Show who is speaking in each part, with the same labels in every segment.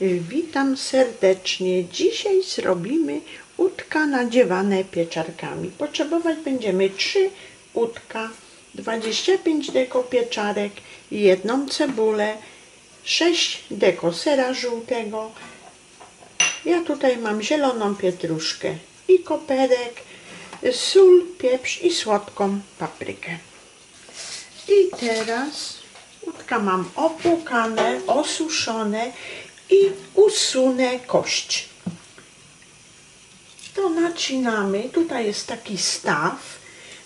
Speaker 1: Witam serdecznie. Dzisiaj zrobimy udka nadziewane pieczarkami. Potrzebować będziemy 3 udka, 25 deko pieczarek, jedną cebulę, 6 deko sera żółtego. Ja tutaj mam zieloną pietruszkę i koperek, sól, pieprz i słodką paprykę. I teraz udka mam opłukane, osuszone i usunę kość. To nacinamy, tutaj jest taki staw,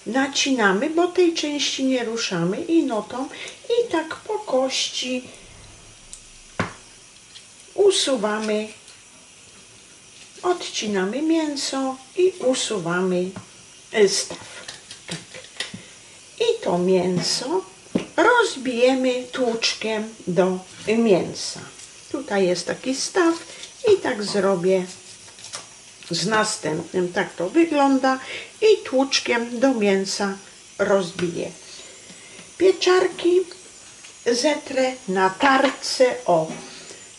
Speaker 1: nacinamy, bo tej części nie ruszamy i notą i tak po kości usuwamy, odcinamy mięso i usuwamy e, staw. Tak. I to mięso rozbijemy tłuczkiem do mięsa. Tutaj jest taki staw i tak zrobię z następnym. Tak to wygląda i tłuczkiem do mięsa rozbiję. Pieczarki zetrę na tarce o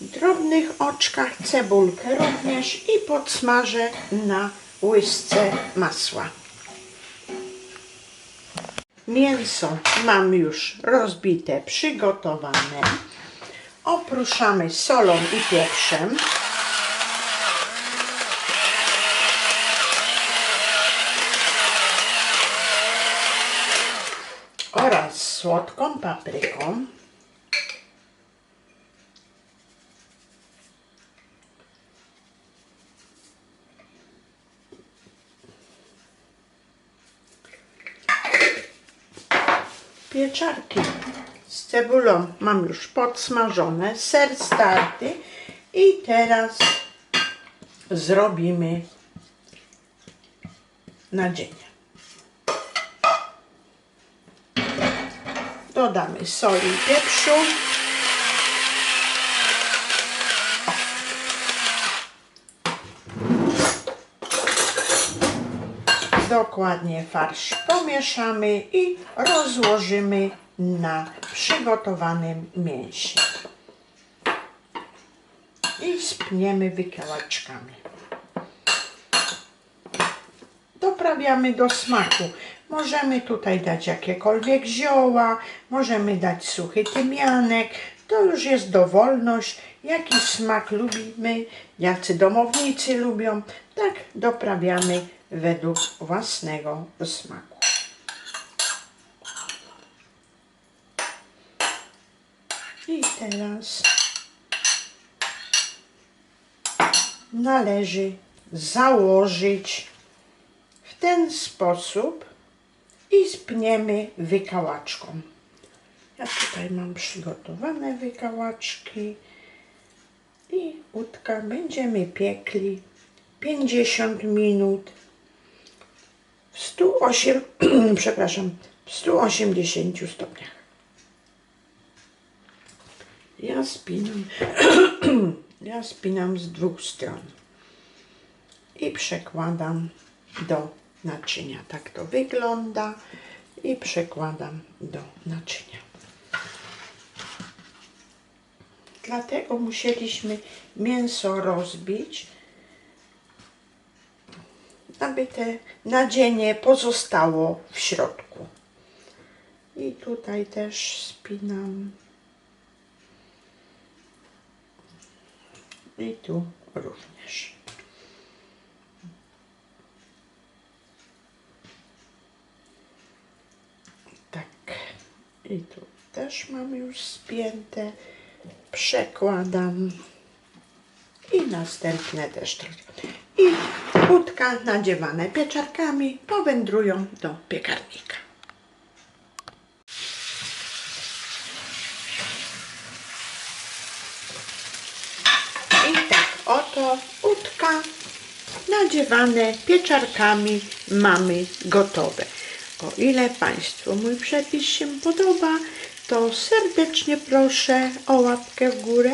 Speaker 1: drobnych oczkach cebulkę również i podsmażę na łysce masła. Mięso mam już rozbite, przygotowane. Opruszamy solą i pieprzem. Oraz słodką papryką. pieczarki z cebulą mam już podsmażone, ser starty i teraz zrobimy nadzienie. Dodamy soli i pieprzu. Dokładnie farsz pomieszamy i rozłożymy na przygotowanym mięsie. I spniemy wykałaczkami. Doprawiamy do smaku. Możemy tutaj dać jakiekolwiek zioła, możemy dać suchy tymianek. To już jest dowolność, jaki smak lubimy, jacy domownicy lubią. Tak doprawiamy według własnego smaku. I teraz należy założyć w ten sposób i spniemy wykałaczką. Ja tutaj mam przygotowane wykałaczki i udka będziemy piekli 50 minut w 108, przepraszam, w 180 stopniach. Ja spinam, ja spinam z dwóch stron i przekładam do naczynia. Tak to wygląda i przekładam do naczynia. Dlatego musieliśmy mięso rozbić, aby te nadzienie pozostało w środku. I tutaj też spinam. I tu również. Tak. I tu też mam już spięte. Przekładam. I następne też trochę. I udka nadziewane pieczarkami powędrują do piekarnika. I tak oto udka nadziewane pieczarkami mamy gotowe. O ile Państwu mój przepis się podoba, to serdecznie proszę o łapkę w górę